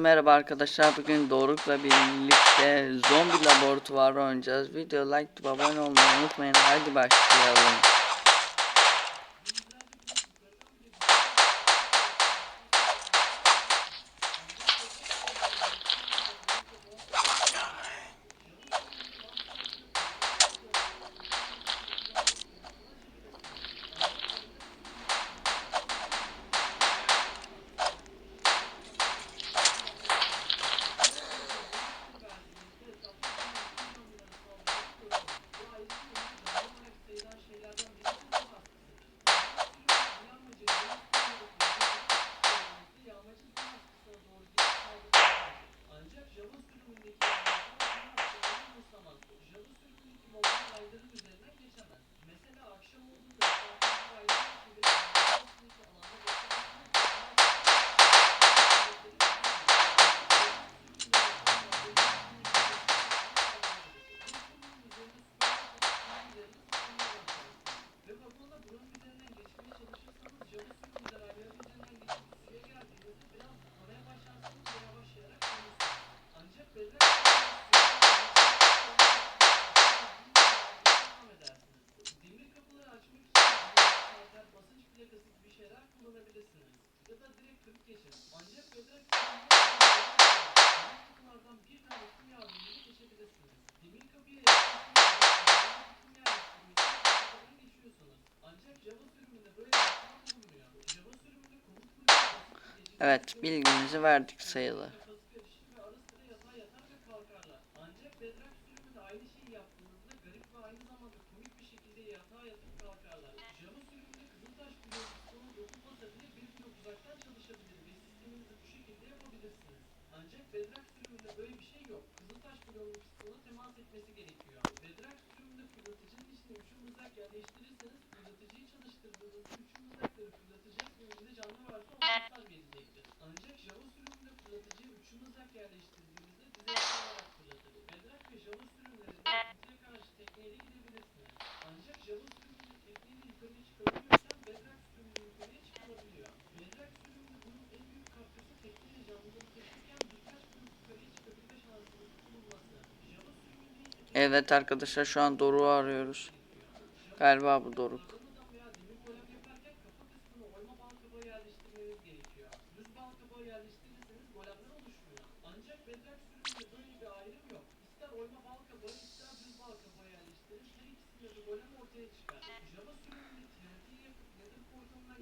Merhaba arkadaşlar bugün Doruk'la birlikte zombi laboratuvarı oynayacağız. Video like abone olmayı unutmayın. Hadi başlayalım. Evet bilgimizi verdik sayılı. Ancak bedrak sürümünde böyle bir şey yok. Kızıltaş bloğunun pistona temas etmesi gerekiyor. Bedrak sürümünde fırlatıcının içine üçü mızrak yerleştirirseniz fırlatıcıyı çalıştırdığınızda üçü mızrakları fırlatacak önünde canlı varsa hasar verecektir. Ancak Java sürümünde fırlatıcıya üçü mızrak yerleştirdiğinizde dizel olarak fırlatır. Bedrak ve Java sürümlerinde bize karşı tekneyle gidebilirsiniz. Ancak Java sürümünde tekneyle yukarıya çıkabiliyorken Bedrak sürümünde yukarıya çıkılabiliyor. Bedrak sürümünde bunun en büyük katkısı tekneyle canlıları taşırken birkaç gün yukarıya çıkabilme şansınızın bulunması. Evet arkadaşlar şu an Doruk'u arıyoruz. Galiba bu Doruk. Kırılmadan veya demir golem yaparken kafa kısmına oyma bal kabağı yerleştirmeniz gerekiyor. Düz bal kabağı yerleştirirseniz golemler oluşmuyor. Bedrak sürümünde böyle bir ayrım yok. İster oyma bal ister düz bal kabağı yerleştirin. Her ikisinde de golem ortaya çıkar. Java sürümünde TNT'yi yakıp nether portalından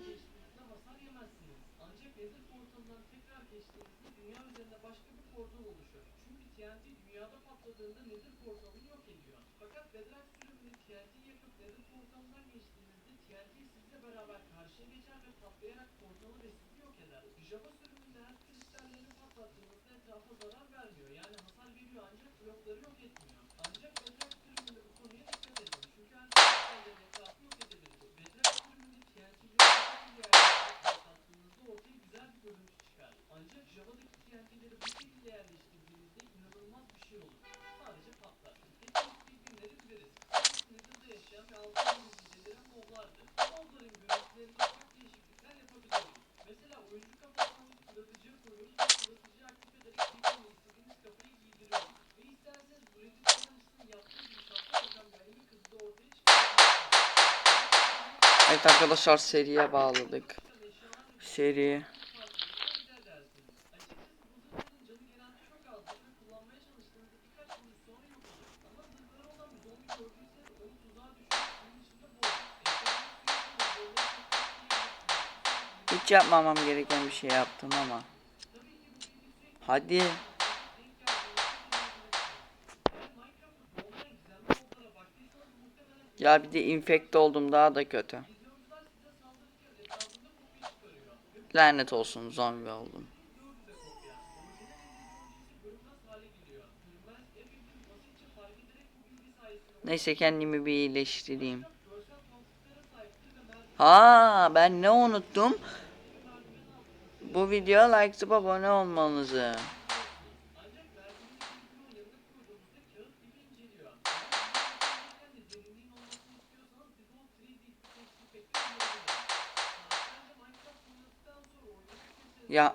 yemezsiniz. Ancak nether portalından tekrar geçtiğinizde dünya üzerinde başka bir portal oluşur. Çünkü TNT dünyada patladığında nether portalını yok ediyor. Fakat bedrak sürümünde yakıp nether portalından geçtiğinizde TNT sizle beraber karşıya geçer ve patlayarak portalı ve yok eder. Patlattığınızda etrafa zarar vermiyor. Yani hasar veriyor ancak blokları yok etmiyor. Ancak bedrak sürümünde bu konuya dikkat edin. Çünkü her kristallerin etrafı yok edebilir. Bedrak sürümünde TNT'leri bir yerleştirip patlattığınızda ortaya güzel bir görüntü çıkar. Ancak Java'daki TNT'leri bu şekilde yerleştirdiğinizde Evet arkadaşlar seriye bağladık. Seri. Hiç yapmamam gereken bir şey yaptım ama. Hadi. Ya bir de infekte oldum daha da kötü. Lanet olsun zombi oldum. Neyse kendimi bir iyileştireyim. Ha ben ne unuttum? Bu videoya like abone olmanızı. Ya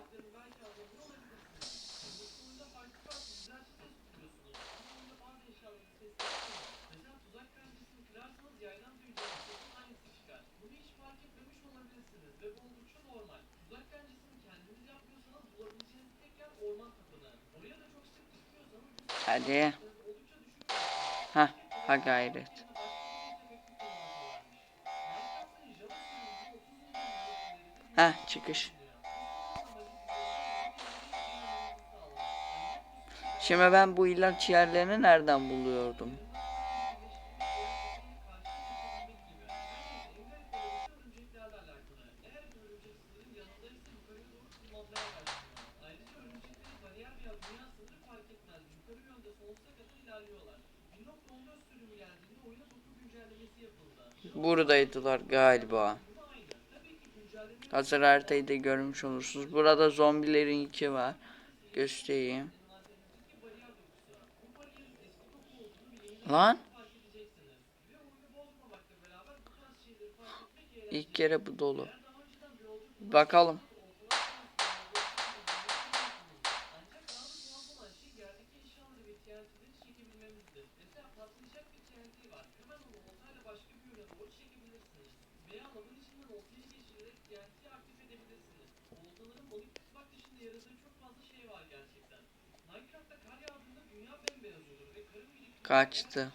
Hadi. Ha, ha gayret. Ha, çıkış. Şimdi ben bu ilaç yerlerini nereden buluyordum? Buradaydılar galiba. Hazır haritayı da görmüş olursunuz. Burada zombilerin iki var. Göstereyim. Lan. İlk kere bu dolu. Bakalım. Minecraft'ta kar yağdığında dünya bembeyaz olur ve karın birikimi Kaçtı.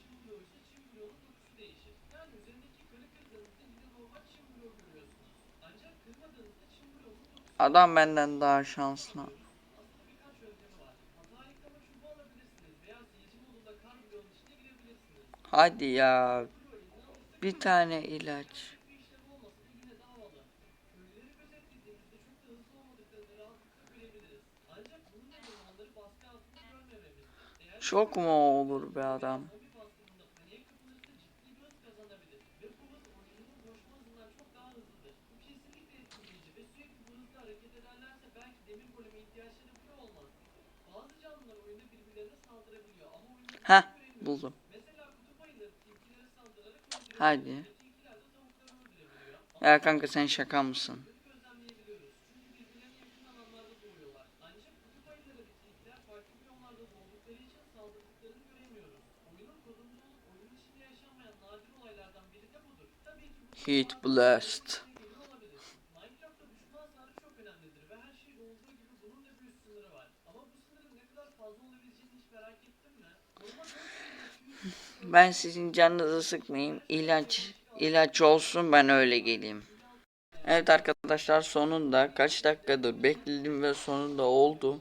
Adam benden daha şanslı. Hadi ya. Bir tane ilaç. Çok mu olur be adam? Ha buldum. Hadi. Ya kanka sen şaka mısın? Heat Blast. Ben sizin canınızı sıkmayayım. İlaç, ilaç olsun ben öyle geleyim. Evet arkadaşlar sonunda kaç dakikadır bekledim ve sonunda oldu.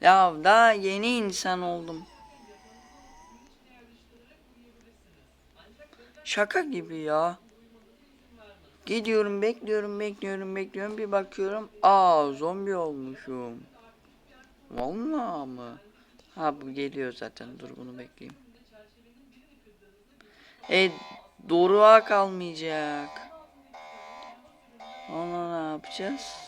Ya daha yeni insan oldum. Şaka gibi ya. Gidiyorum, bekliyorum, bekliyorum, bekliyorum. Bir bakıyorum. Aa, zombi olmuşum. Vallahi mı? Ha bu geliyor zaten. Dur bunu bekleyeyim. E doruğa kalmayacak. Onu ne yapacağız?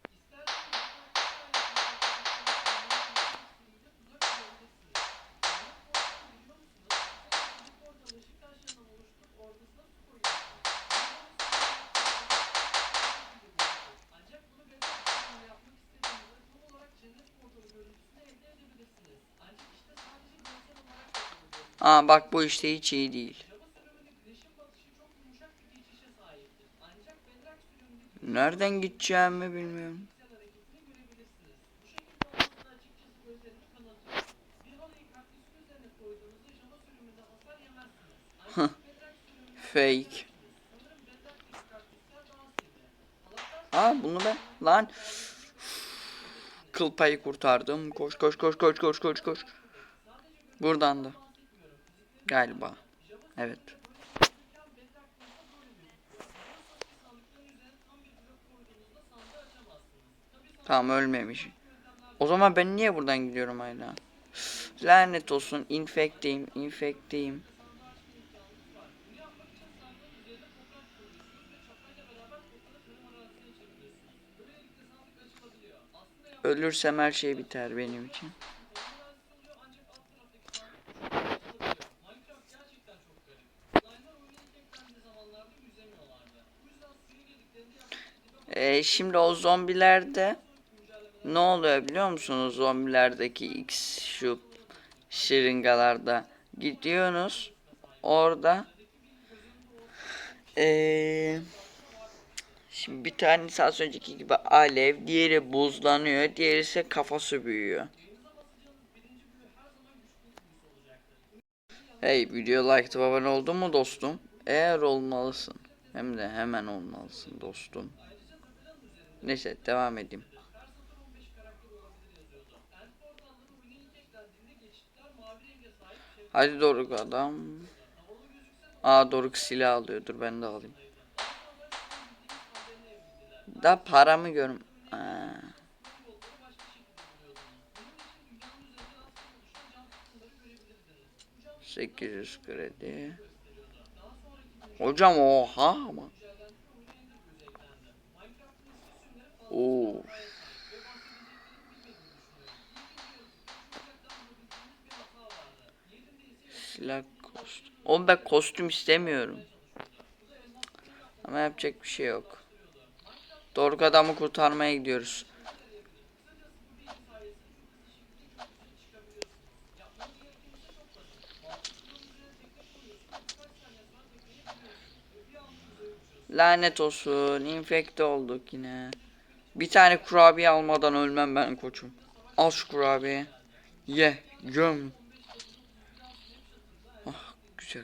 Aa bak bu işte hiç iyi değil. Nereden gideceğimi bilmiyorum. Fake. Aa bunu ben lan kıl payı kurtardım. Koş koş koş koş koş koş koş. Buradan da. Galiba. Evet. Tamam ölmemiş. O zaman ben niye buradan gidiyorum hala? Lanet olsun. Aslında yapmak Ölürsem her şey biter benim için. tarım arazisi oluyor ancak alt taraftaki sandık bu şekilde açılabiliyor. Minecraft gerçekten çok garip. Slime'lar oyuna ilk eklendiği zamanlarda yüzemiyorlardı. Bu yüzden suya girdiklerinde şimdi o zombilerde ne oluyor biliyor musunuz? Zombilerdeki X şu şırıngalarda gidiyorsunuz. Orada ee, şimdi bir tanesi az önceki gibi alev, diğeri buzlanıyor, diğeri ise kafası büyüyor. Hey video like abone oldun mu dostum? Eğer olmalısın. Hem de hemen olmalısın dostum. Neyse devam edeyim. her satır 15 karakter olabilir yazıyordu. End portalları oyuna ilk eklendiğinde geçitler mavi renge sahip Hadi Doruk adam. Aa Doruk silah alıyor. Dur ben de alayım. Da paramı görüm. Aa, yolları başka şekilde buluyordunuz. Bunun için ise Silah kostüm. Oğlum ben kostüm istemiyorum. Ama yapacak bir şey yok. Doruk adamı kurtarmaya gidiyoruz. Lanet olsun. infekte olduk yine. Bir tane kurabiye almadan ölmem ben koçum. Al şu kurabiye. Ye. Göm. Ah güzel.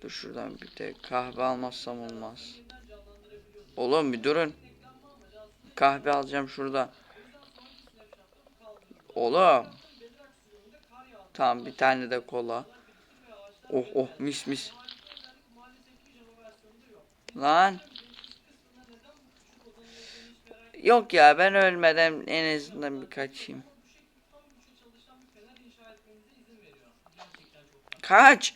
Dur şuradan bir de kahve almazsam olmaz. Oğlum bir durun. Kahve alacağım şurada. Oğlum. Tamam bir tane de kola. Oh oh mis mis. Lan. Yok ya ben ölmeden en azından bir kaçayım. Kaç.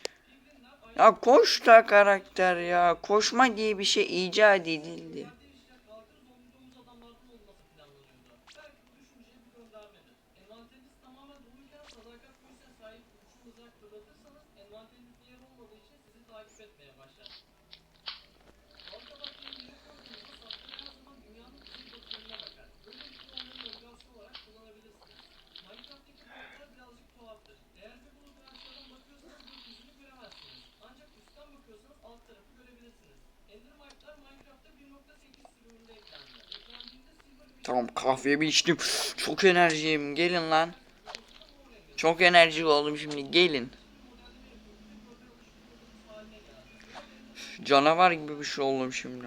Ya koş da karakter ya. Koşma diye bir şey icat edildi. Tamam kahvemi içtim. Çok enerjiyim. Gelin lan. Çok enerjik oldum şimdi. Gelin. Canavar gibi bir şey oldum şimdi.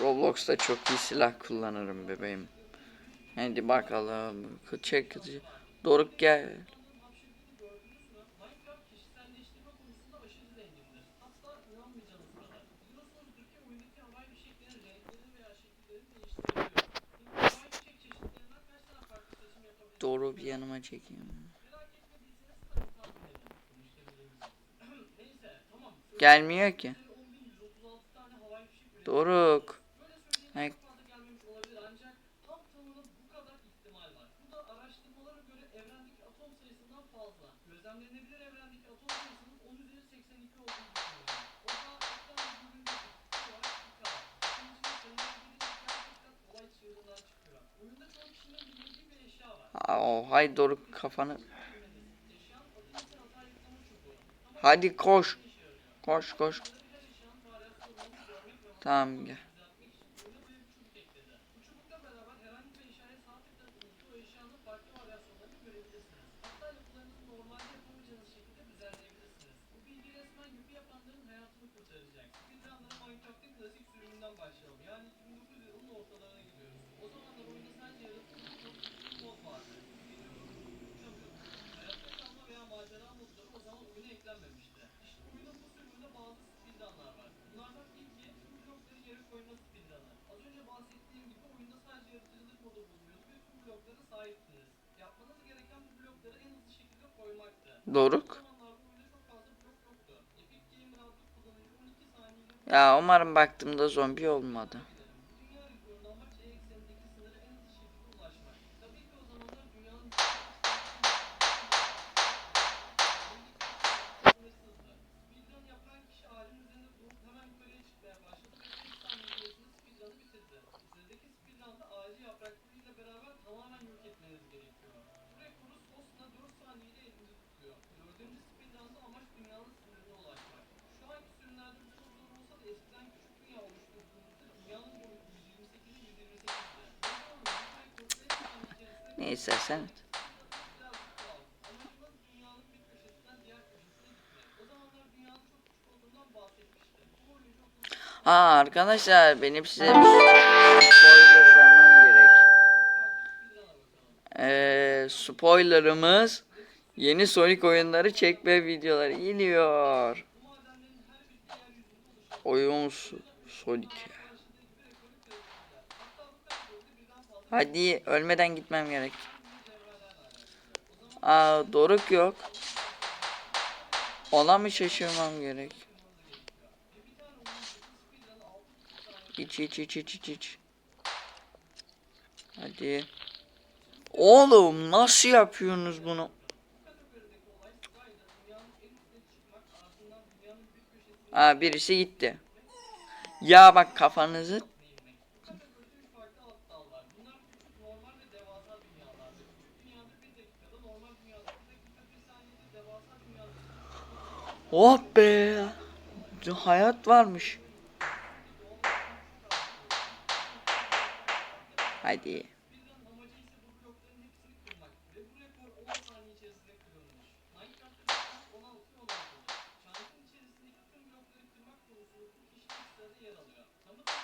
Roblox'ta çok iyi silah kullanırım bebeğim. Hadi bakalım. Çek. Doruk gel. Doğru bir yanıma çekeyim. Merak etmediyseniz hadi tahmin edin. Bu işte bilebilirsiniz. Neyse tamam. Gelmiyor ki. 10.136 tane havai fişek üretildi. Doruk. Böyle söyleyeyim Ay. çok fazla gelmemiş olabilir ancak tam tamına bu kadar ihtimal var. Bu da araştırmalara göre evrendeki atom sayısından fazla. Gözlemlenebilir evrendeki atom sayısının 10 üzeri 82 olduğunu düşünüyorum. O da ekran bölümünde olarak bu kadar. İşin içine sayılar gelince gerçekten olay çığırından çıkıyor. Oyunda çoğu kişinin bilmediği bir eşya var. Aa, Oh, hay Doruk kafanı. Hadi koş. Koş koş. Tamam gel. Bloklara sahiptiniz. Yapmanız gereken bu blokları en hızlı şekilde koymaktı. Doruk. O zamanlarda oyunda çok fazla blok yoktu. Epic Gamer adlı kullanıcı 12 saniyede bu Ya umarım baktığımda zombi olmadı. Çok uzun Ha arkadaşlar benim size bir spoiler vermem gerek. Ee, spoilerımız yeni Sonic oyunları çekme videoları oluşan Oyun Sonic. Hadi ölmeden gitmem gerek. Aa Doruk yok. Ona mı şaşırmam gerek? İç iç iç iç iç iç. Hadi. Oğlum nasıl yapıyorsunuz bunu? Aa birisi gitti. Ya bak kafanızı Kategoride üç farklı alt dal var. Bunlar küçük, normal ve devasa dünyalardır. Küçük dünyada bir dakikada, normal dünyada bir dakika bir saniyede, devasa dünyada Oh be. Hayat varmış. Hadi. Speedrun amacı ise bu blokların hepsini kırmak ve bu rekor 10 saniye içerisinde kırılmış. Minecraft'ta bir 16 ve 16 Çantanın içerisindeki tüm blokları kırmak konusunda bu kişi ilk sırada yer alıyor. Tamı tamı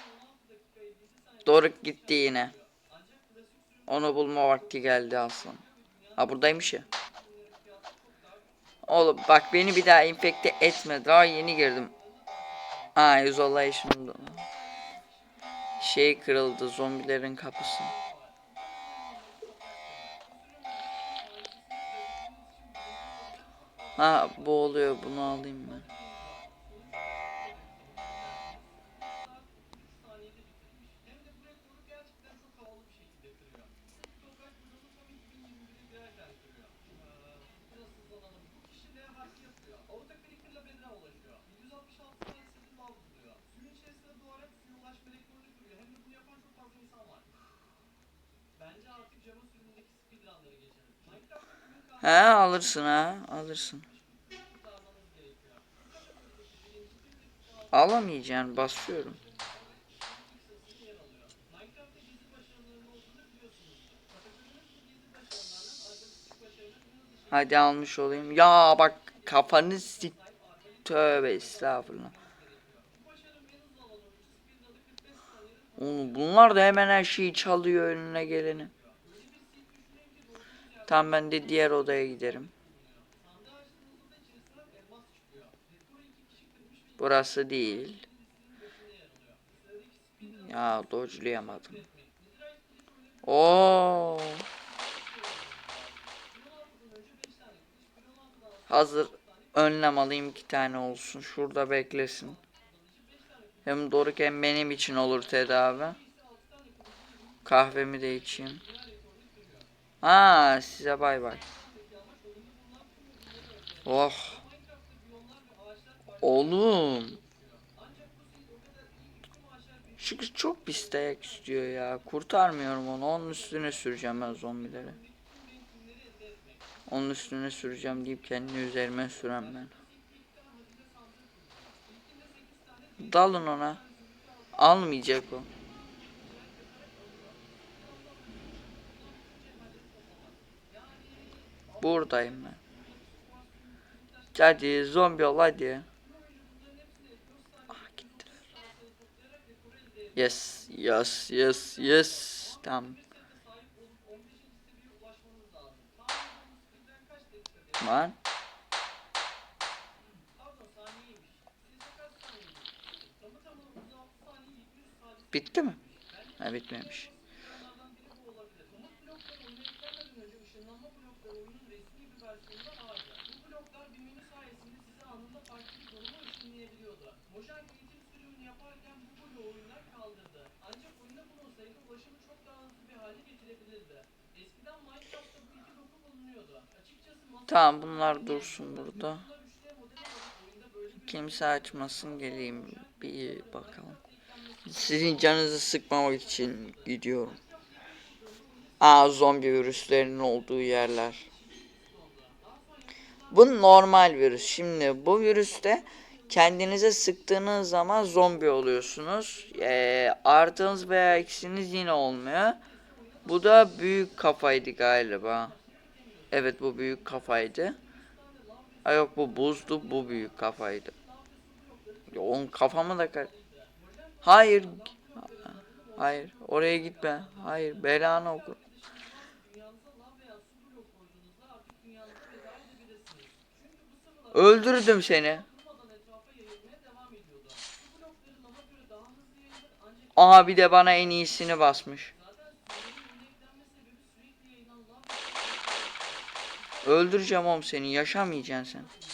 16 dakika 57 saniye Doruk gitti yine. Onu bulma vakti geldi aslan. Ha buradaymış ya. Oğlum bak beni bir daha infekte etme. Daha yeni girdim. Ha isolation. Şey kırıldı zombilerin kapısı. Ha bu oluyor bunu alayım ben. He alırsın ha alırsın. Alamayacaksın basıyorum. Hadi almış olayım. Ya bak kafanı sik. Tövbe estağfurullah. Bu başarının en hızlı alan oyuncu speedrun'ı 45 saniyede Oğlum bunlar da hemen her şeyi çalıyor önüne geleni. Tamam ben de diğer odaya giderim. Burası değil. Ya dodge'layamadım. Oo. 2016'dan önce 5 tane kılıç, 2016'dan sonra Hazır önlem alayım iki tane olsun. Şurada beklesin. Hem Doruk benim için olur tedavi. Kahvemi de içeyim. Ha size bay bay. Oh. Oğlum. Şu çok pis dayak istiyor ya. Kurtarmıyorum onu. Onun üstüne süreceğim ben zombileri. Onun üstüne süreceğim deyip kendini üzerime süren ben. Dalın ona. Almayacak o. Buradayım ben. Hadi zombi ol hadi. Ah gittiler. Yes, yes, yes, yes. Tamam. sahip bloku bulunuyordu. Açıkçası masa Tamam bunlar dursun burada. bunlar 3D model olarak oyunda böyle bir Kimse açmasın geleyim bir bakalım. Sizin canınızı sıkmamak için gidiyorum. Aa zombi virüslerinin olduğu yerler. Bu normal virüs. Şimdi bu virüste kendinize sıktığınız zaman zombi oluyorsunuz. Ee, artığınız veya eksiniz yine olmuyor. Bu da büyük kafaydı galiba. Evet bu büyük kafaydı. Ha yok bu buzdu bu büyük kafaydı. Onun kafamı da kar... Hayır. Hayır oraya gitme. Hayır belanı oku. Öldürdüm seni. Aha bir de bana en iyisini basmış. Öldüreceğim oğlum seni. Yaşamayacaksın sen.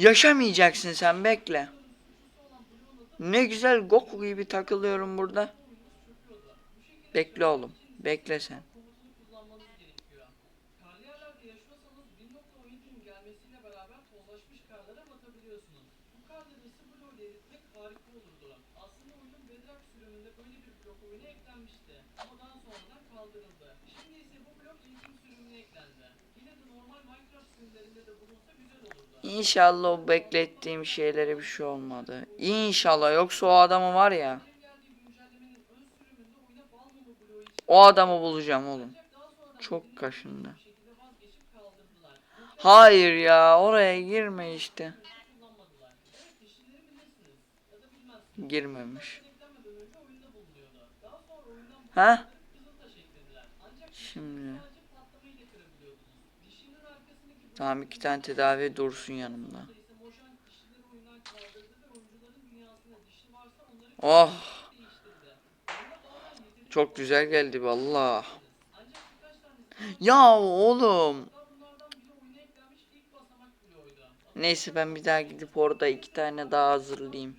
Yaşamayacaksın sen bekle. Ne güzel Goku gibi takılıyorum burada. Bekle oğlum. Bekle sen. komutunu kullanmanız gerekiyor. Karlı yerlerde yaşıyorsanız 1.17'nin gelmesiyle beraber tozlaşmış karlara batabiliyorsunuz. Bu karları ısı bloğu ile eritmek harika olurdu. Aslında oyunun Bedrock sürümünde böyle bir blok oyuna eklenmişti. Ama daha sonradan kaldırıldı. Şimdi ise bu blok eğitim sürümüne eklendi. Yine de normal Minecraft sürümlerinde de bulunsa. İnşallah o beklettiğim şeylere bir şey olmadı. İnşallah yoksa o adamı var ya. O adamı bulacağım oğlum. Çok kaşındı. Hayır ya oraya girme işte. Girmemiş. Eklenmeden önce Tamam iki tane tedavi dursun yanımda. Oh çok güzel geldi valla. Ya oğlum. Neyse ben bir daha gidip orada iki tane daha hazırlayayım.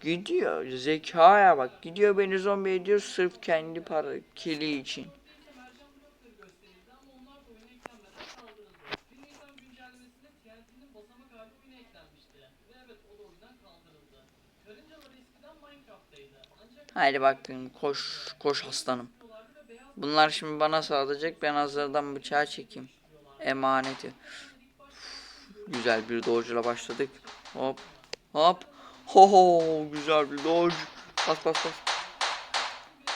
Gidiyor zekaya bak. Gidiyor beni zombi ediyor sırf kendi para kili için. Ise mercan blokları gösterildi ama onlar da oyuna eklenmeden kaldırıldı. 1 Nisan güncellemesinde TNT'nin basamak hali oyuna eklenmişti. Ve evet o da oyundan kaldırıldı. Karıncalar eskiden Minecraft'taydı. Ancak Haydi baktım koş koş aslanım. Bunlar şimdi bana saldıracak ben hazırdan bıçağı çekeyim. Emaneti. Güzel bir dodge'la başladık. Hop hop. Ho ho güzel bir dodge. Bas bas bas.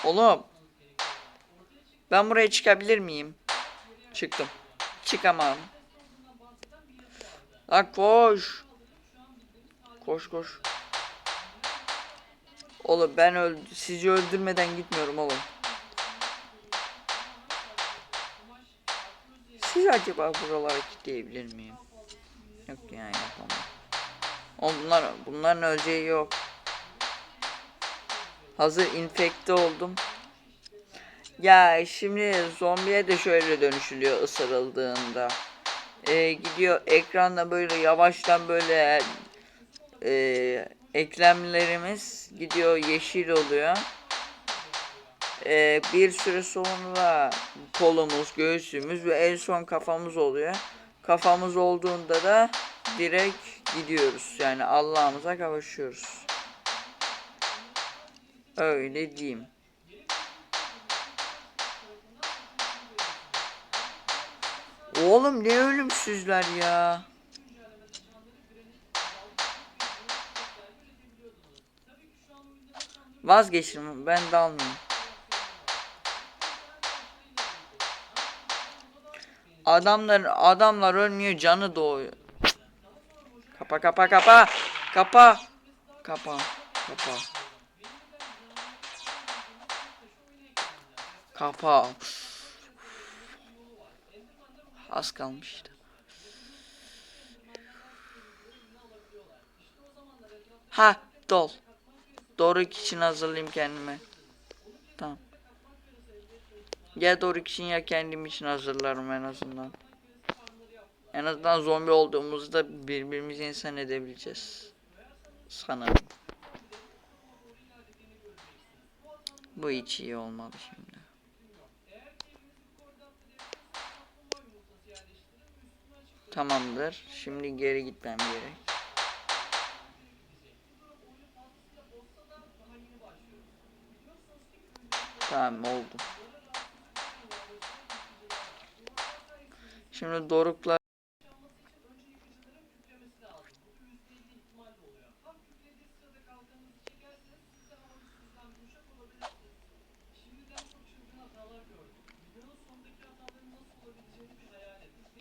Oğlum. Ben buraya çıkabilir miyim? Çıktım. Çıkamam. Lan koş. Koş koş. Oğlum ben öldü sizi öldürmeden gitmiyorum oğlum. Siz acaba buralara kilitleyebilir miyim? Yok ya yapamam. Oğlum bunlar, bunların öleceği yok. Hazır infekte oldum. Ya şimdi zombiye de şöyle dönüşülüyor ısırıldığında. Ee, gidiyor ekranda böyle yavaştan böyle e, eklemlerimiz gidiyor yeşil oluyor. Ee, bir süre sonra kolumuz, göğsümüz ve en son kafamız oluyor. Kafamız olduğunda da direkt gidiyoruz. Yani Allah'ımıza kavuşuyoruz. Öyle diyeyim. Oğlum ne ölümsüzler ya. Vazgeçtim ben de almayayım. Adamlar adamlar ölmüyor canı doğuyor. Kapa kapa kapa. Kapa. Kapa. Kapa. Kapa. Az kalmıştı. Ha dol. Doruk için hazırlayayım kendime. Tamam. Ya Doruk için ya kendim için hazırlarım en azından. En azından zombi olduğumuzda birbirimizi insan edebileceğiz. Sanırım. Bu hiç iyi olmadı şimdi. Tamamdır. Şimdi geri gitmem gerek. Tamam oldu. Şimdi Doruk'la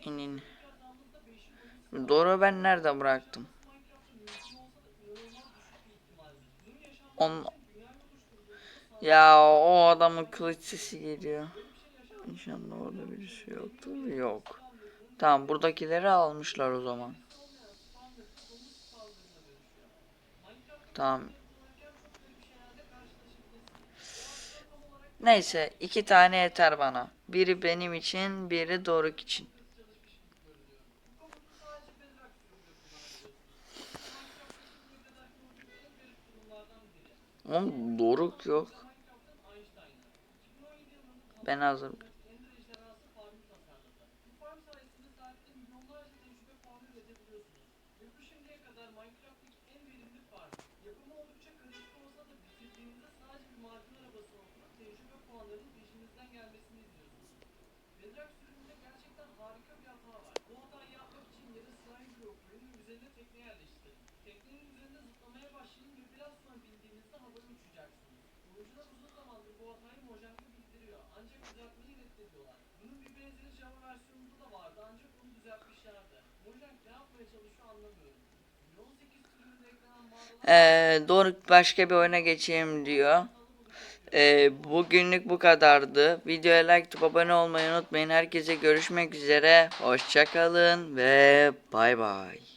inin. Doruk'u ben nerede bıraktım? On... Ya o adamın kılıç sesi geliyor. İnşallah orada birisi yoktur. Yok. Tamam buradakileri almışlar o zaman. Tamam. Neyse iki tane yeter bana. Biri benim için, biri Doruk için. Oğlum Doruk yok. Ben hazır. Yapımı oldukça karışık olsa da bitirdiğinizde sadece bir macun arabası olduğunu tecrübe puanlarının peşinizden gelmesini izliyorsunuz. Bedrock sürümünde gerçekten harika bir hata var. Bu hatayı yapmak için yere slime blok koyun ve üzerine tekne yerleştirin. Teknenin üzerinde zıplamaya biraz sonra bindiğinizde havaya uçacaksınız. Oyuncular uzun zamandır bu hatayı bildiriyor ancak düzeltmeyi reddediyorlar. Bunun bir benzeri Java versiyonunda da vardı ancak bunu düzeltmişlerdi. Mojang ne yapmaya çalışıyor anlamıyorum. 18 sürümünde eklenen mağaralar Ee, Doruk başka bir oyuna geçeyim diyor. Ee, bugünlük bu kadardı. Videoya like atıp abone olmayı unutmayın. Herkese görüşmek üzere. Hoşçakalın ve bay bay.